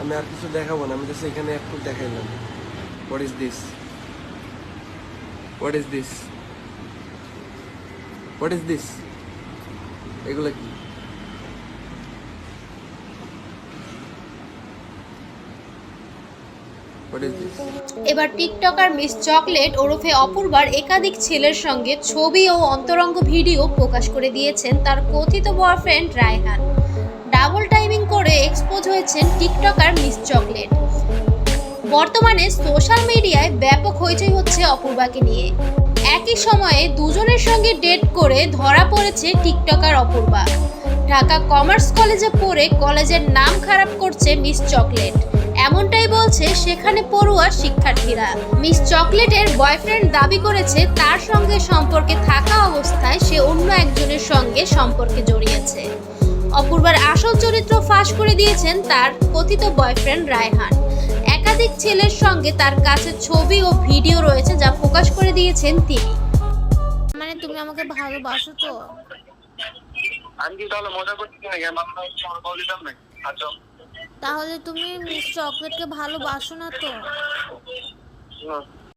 আমি আর কিছু দেখাবো না, আমি তো এখানে একটু দেখাইলাম what is this what is this what is this এগুলো কি? এবার টিকটকার মিস চকলেট ওরফে অপূর্বার একাধিক ছেলের সঙ্গে ছবি ও অন্তরঙ্গ ভিডিও প্রকাশ করে দিয়েছেন তার কথিত বয়ফ্রেন্ড রায়হান। ডাবল টাইমিং করে এক্সপোজ হয়েছেন টিকটকার মিস চকলেট। বর্তমানে সোশ্যাল মিডিয়ায় ব্যাপক হইচই হচ্ছে অপূর্বাকে নিয়ে। একই সময়ে দুজনের সঙ্গে ডেট করে ধরা পড়েছে টিকটকার অপূর্বা। ঢাকা কমার্স কলেজে পড়ে কলেজের নাম খারাপ করছে মিস চকলেট। এমনটাই বলছে সেখানে পড়ুয়া শিক্ষার্থীরা। মিস চকলেটের বয়ফ্রেন্ড দাবি করেছে তার সঙ্গে সম্পর্কে থাকা অবস্থায় সে অন্য একজনের সঙ্গে সম্পর্কে জড়িয়েছে। অপূর্বার আসল চরিত্র ফাঁস করে দিয়েছেন তার কথিত বয়ফ্রেন্ড রায়হান। একাধিক ছেলের সঙ্গে তার কাছে ছবি ও ভিডিও রয়েছে যা প্রকাশ করে দিয়েছেন তিনি। মানে তুমি আমাকে ভালোবাসো তো? আমি কি তাহলে মজা করছি নাকি? আমার হচ্ছে দিতাম নাকি আচ্ছা তাহলে তুমি মিস চকলেটকে ভালোবাসো না তো? হুম।